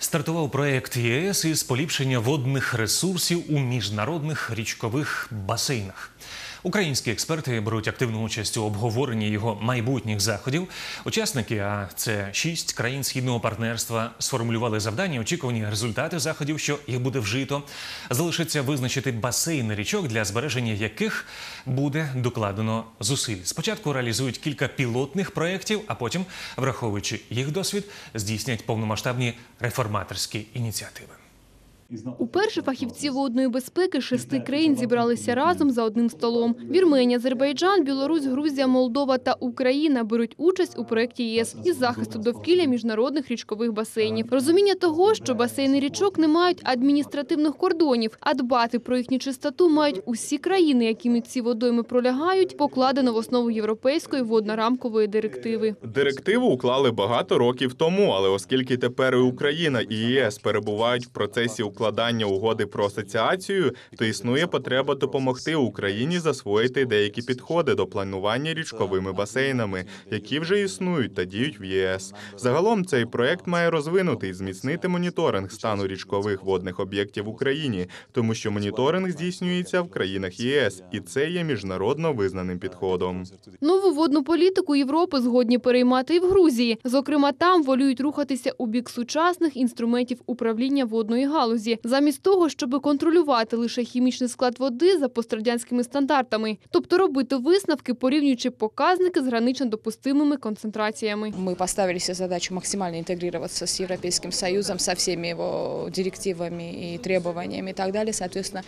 Стартував проект ЄС із поліпшення водних ресурсів у міжнародних річкових басейнах. Українські експерти беруть активну участь у обговоренні його майбутніх заходів. Учасники, а це шість країн східного партнерства, сформулювали завдання, очікувані результати заходів, що їх буде вжито. Залишиться визначити басейни річок, для збереження яких буде докладено зусиль. Спочатку реалізують кілька пілотних проєктів, а потім, враховуючи їх досвід, здійснять повномасштабні реформаторські ініціативи. Уперше фахівці водної безпеки шести країн зібралися разом за одним столом. Вірменія, Азербайджан, Білорусь, Грузія, Молдова та Україна беруть участь у проєкті ЄС із захисту довкілля міжнародних річкових басейнів. Розуміння того, що басейни річок не мають адміністративних кордонів, а дбати про їхню чистоту мають усі країни, якими ці водойми пролягають, покладено в основу європейської водно-рамкової директиви. Директиву уклали багато років тому, але оскільки тепер і Україна і ЄС перебувають в процесі укладання угоди про асоціацію, то існує потреба допомогти Україні засвоїти деякі підходи до планування річковими басейнами, які вже існують та діють в ЄС. Загалом цей проект має розвинути і зміцнити моніторинг стану річкових водних об'єктів в Україні, тому що моніторинг здійснюється в країнах ЄС, і це є міжнародно визнаним підходом. Нову водну політику Європи згодні переймати і в Грузії. Зокрема, там волюють рухатися у бік сучасних інструментів управління водної галузі, замість того, щоб контролювати лише хімічний склад води за пострадянськими стандартами, тобто робити висновки, порівнюючи показники з гранично допустимими концентраціями. Мы поставили себе задачу максимально интегрироваться с Европейским Союзом, со всеми его директивами и требованиями и так далее. Соответственно,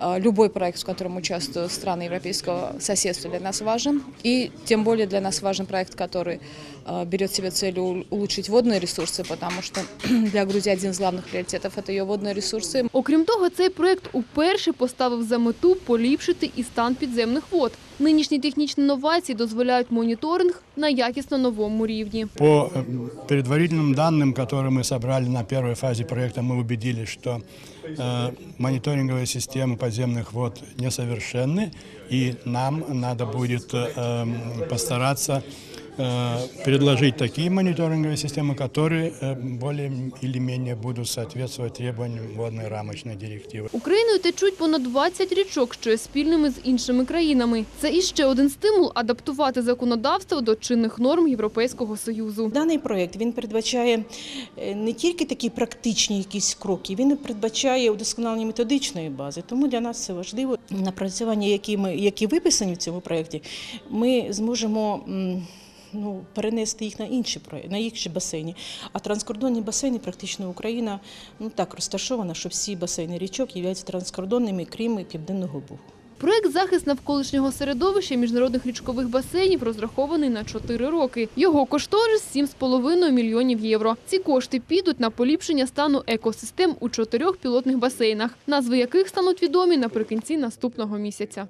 э, любой проект, в котором участвуют страны европейского соседства, для нас важен. И тем более для нас важен проект, который э, берет себе целью у- улучшить водные ресурсы, потому что для Грузии один из главных приоритетов – это ее водные ресурсы. Окрім того, цей проект уперше поставив за мету поліпшити і стан підземних вод. Нинішні технічні новації дозволяють моніторинг на якісно новому рівні. По э, предварительным данным, которые мы собрали на первой фазе проекта, мы убедились, что э, мониторинговые системы подземных вод несовершенны, и нам надо будет э, м, постараться э, предложить такие мониторинговые системы, которые э, более или менее будут соответствовать требованиям водной рамочной директивы. Україною течуть понад 20 річок, що є спільними з іншими країнами. Це іще один стимул адаптувати законодавство до чинних норм Європейського союзу. Даний проєкт він передбачає е, не тільки такі практичні якісь кроки, він і передбачає удосконалення методичної бази. Тому для нас це важливо. Напрацювання, які ми які виписані в цьому проєкті, ми зможемо. Ну, перенести їх на інші на інші басейни. А транскордонні басейни, практично Україна ну так розташована, що всі басейни річок є транскордонними, крім Південного Бугу. Проект захист навколишнього середовища міжнародних річкових басейнів розрахований на 4 роки. Його кошторис 7,5 мільйонів євро. Ці кошти підуть на поліпшення стану екосистем у чотирьох пілотних басейнах, назви яких стануть відомі наприкінці наступного місяця.